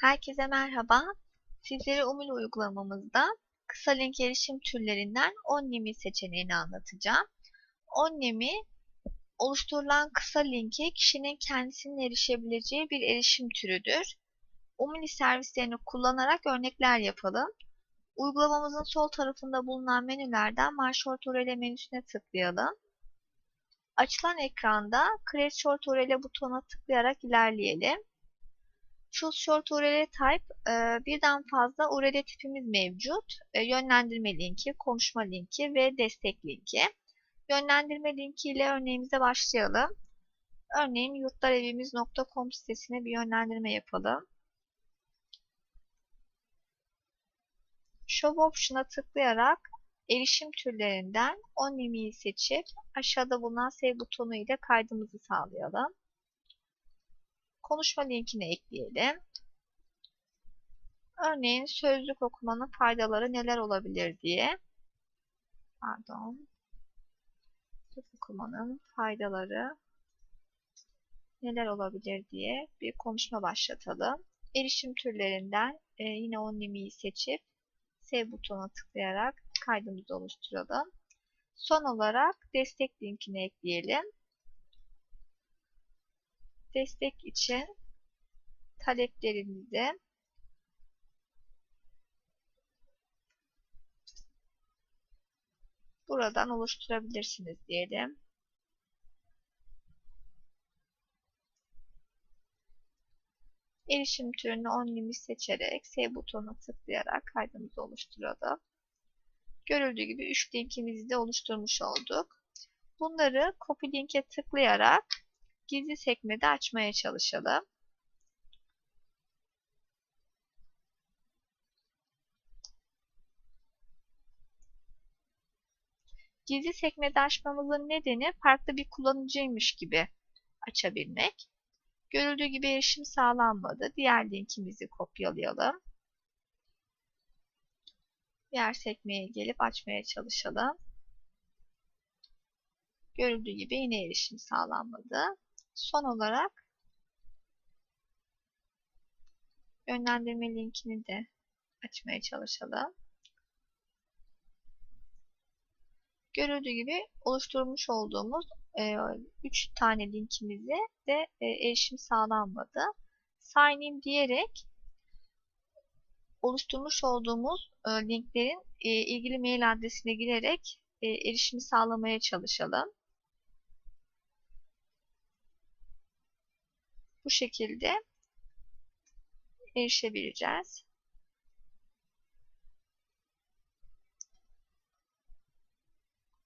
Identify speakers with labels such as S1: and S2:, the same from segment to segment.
S1: Herkese merhaba. Sizlere Umul uygulamamızda kısa link erişim türlerinden OnNeMi seçeneğini anlatacağım. OnNeMi oluşturulan kısa linke kişinin kendisinin erişebileceği bir erişim türüdür. Umuli servislerini kullanarak örnekler yapalım. Uygulamamızın sol tarafında bulunan menülerden My Short menüsüne tıklayalım. Açılan ekranda Create Short URL butonuna tıklayarak ilerleyelim. Choose Short URL Type e, birden fazla URL tipimiz mevcut. E, yönlendirme linki, konuşma linki ve destek linki. Yönlendirme linki ile örneğimize başlayalım. Örneğin yurtlarevimiz.com sitesine bir yönlendirme yapalım. Show Option'a tıklayarak erişim türlerinden OnNeMi'yi seçip aşağıda bulunan Save butonu ile kaydımızı sağlayalım. Konuşma linkini ekleyelim. Örneğin sözlük okumanın faydaları neler olabilir diye. Pardon. Sözlük okumanın faydaları neler olabilir diye bir konuşma başlatalım. Erişim türlerinden e, yine OnNeMi'yi seçip Save butonuna tıklayarak kaydımızı oluşturalım. Son olarak destek linkini ekleyelim. Destek için taleplerimizi buradan oluşturabilirsiniz diyelim. Erişim türünü onlimi seçerek Save butonuna tıklayarak kaydımızı oluşturalım. Görüldüğü gibi 3 linkimizi de oluşturmuş olduk. Bunları copy linke tıklayarak gizli sekmede açmaya çalışalım. Gizli sekmede açmamızın nedeni farklı bir kullanıcıymış gibi açabilmek. Görüldüğü gibi erişim sağlanmadı. Diğer linkimizi kopyalayalım. Diğer sekmeye gelip açmaya çalışalım. Görüldüğü gibi yine erişim sağlanmadı. Son olarak yönlendirme linkini de açmaya çalışalım. Görüldüğü gibi oluşturmuş olduğumuz 3 e, tane linkimize de e, erişim sağlanmadı. Sign in diyerek oluşturmuş olduğumuz e, linklerin e, ilgili mail adresine girerek e, erişimi sağlamaya çalışalım. Bu şekilde erişebileceğiz.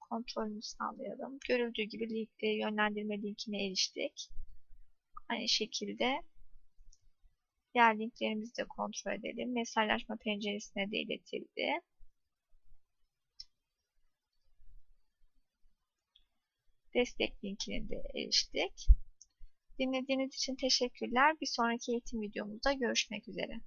S1: Kontrolünü sağlayalım. Görüldüğü gibi e, yönlendirme linkine eriştik. Aynı şekilde diğer linklerimizi de kontrol edelim. Mesajlaşma penceresine de iletildi. Destek linkine de eriştik. Dinlediğiniz için teşekkürler. Bir sonraki eğitim videomuzda görüşmek üzere.